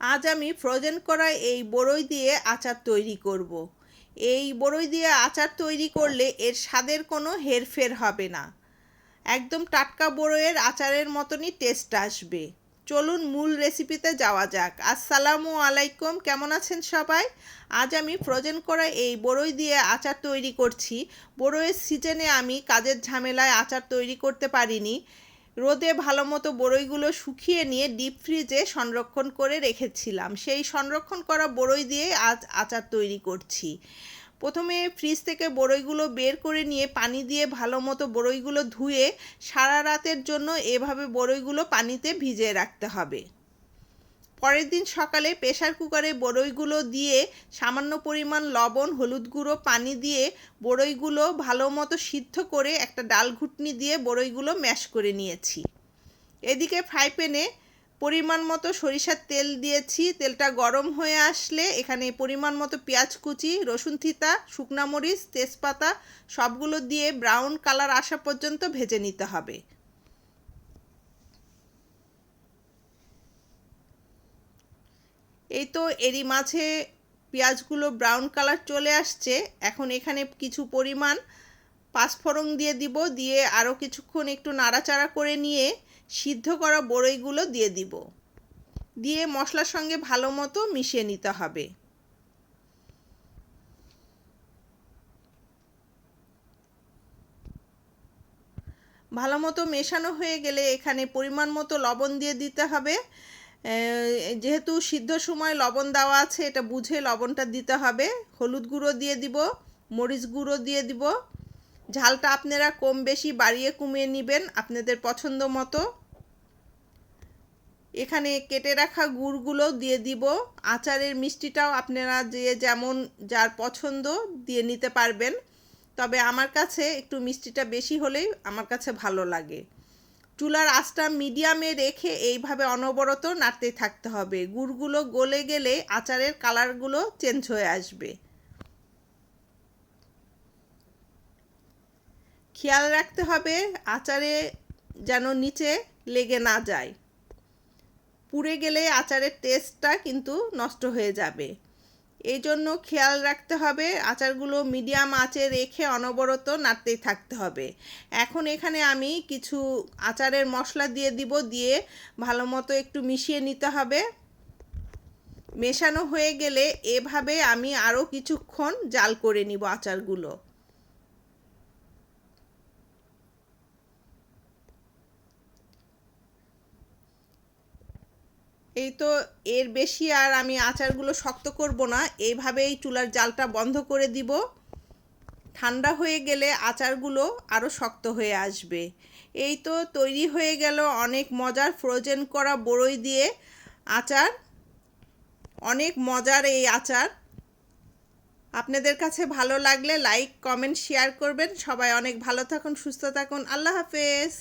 আজ আমি ফ্রোজেন করা এই বড়ই দিয়ে আচার তৈরি করব। এই বড়ই দিয়ে আচার তৈরি করলে এর স্বাদের কোনো হেরফের হবে না। একদম টাটকা বড়ইয়ের আচারের মতনই টেস্ট আসবে। চলুন মূল রেসিপিতে যাওয়া যাক। আসসালামু আলাইকুম, কেমন আছেন সবাই? আজ আমি ফ্রোজেন করা এই বড়ই দিয়ে আচার তৈরি করছি। বড়ইয়ের সিজনে আমি কাজের ঝামেলায় আচার তৈরি করতে পারিনি। রোদে ভালো মতো বড়ইগুলো শুকিয়ে নিয়ে ডিপ ফ্রিজে সংরক্ষণ করে রেখেছিলাম। সেই সংরক্ষণ করা বড়ই দিয়ে আজ আচার তৈরি করছি। প্রথমে ফ্রিজ থেকে বড়ইগুলো বের করে নিয়ে পানি দিয়ে ভালো মতো বড়ইগুলো ধুয়ে সারা রাতের জন্য এভাবে বড়ইগুলো পানিতে ভিজিয়ে রাখতে হবে। পরের দিন সকালে প্রেশার কুকারে বড়ইগুলো দিয়ে সামান্য পরিমাণ লবণ, হলুদ গুঁড়ো, পানি দিয়ে বড়ইগুলো ভালো মতো সিদ্ধ করে একটা ডাল ঘুটনি দিয়ে বড়ইগুলো ম্যাশ করে নিয়েছি। এদিকে ফ্রাই প্যানে পরিমাণ মতো সরিষার তেল দিয়েছি। তেলটা গরম হয়ে আসলে এখানে পরিমাণ মতো পেঁয়াজ কুচি, রসুন থিতা, শুকনা মরিচ, তেজপাতা সবগুলো দিয়ে ব্রাউন কালার আসা পর্যন্ত ভেজে নিতে হবে। এই তো এরই মাঝে পেঁয়াজগুলো ব্রাউন কালার চলে আসছে। এখন এখানে কিছু পরিমাণ পাঁচফোড়ন দিয়ে দিব, দিয়ে আরও কিছুক্ষণ একটু নাড়াচাড়া করে নিয়ে সিদ্ধ করা বড়ইগুলো দিয়ে দিব। দিয়ে মশলার সঙ্গে ভালো মতো মিশিয়ে নিতে হবে। ভালো মতো মেশানো হয়ে গেলে এখানে পরিমাণ মতো লবণ দিয়ে দিতে হবে। যেহেতু সিদ্ধ সময় লবণ দেওয়া আছে, এটা বুঝে লবণটা দিতে হবে। হলুদ গুঁড়ো দিয়ে দিব, মরিচ গুঁড়ো দিয়ে দিব। ঝালটা আপনারা কম বেশি বাড়িয়ে কমিয়ে নেবেন আপনাদের পছন্দ মতো। এখানে কেটে রাখা গুড়গুলো দিয়ে দিব। আচারের মিষ্টিটাও আপনারা যে যেমন যার পছন্দ দিয়ে নিতে পারবেন। তবে আমার কাছে একটু মিষ্টিটা বেশি হলেই আমার কাছে ভালো লাগে। চুলার আঁচটা মিডিয়ামে রেখে এইভাবে অনবরত নাড়তে থাকতে হবে। গুড়গুলো গলে গেলে আচারের কালারগুলো চেঞ্জ হয়ে আসবে। খেয়াল রাখতে হবে আচারে যেন নিচে লেগে না যায়। পুড়ে গেলে আচারের টেস্টটা কিন্তু নষ্ট হয়ে যাবে। এই জন্য খেয়াল রাখতে হবে, আচারগুলো মিডিয়াম আঁচে রেখে অনবরত নাড়তেই থাকতে হবে। এখন এখানে আমি কিছু আচারের মশলা দিয়ে দিব, দিয়ে ভালো মতো একটু মিশিয়ে নিতে হবে। মেশানো হয়ে গেলে এভাবে আমি আরও কিছুক্ষণ জাল করে নিব আচারগুলো। এই তো এর বেশি আর আমি আচারগুলো শক্ত করব না। এইভাবেই চুলার জালটা বন্ধ করে দিব। ঠান্ডা হয়ে গেলে আচারগুলো আরও শক্ত হয়ে আসবে। এই তো তৈরি হয়ে গেল অনেক মজার ফ্রোজেন করা বড়ই দিয়ে আচার। অনেক মজার এই আচার। আপনাদের কাছে ভালো লাগলে লাইক, কমেন্ট, শেয়ার করবেন। সবাই অনেক ভালো থাকুন, সুস্থ থাকুন। আল্লাহ হাফেজ।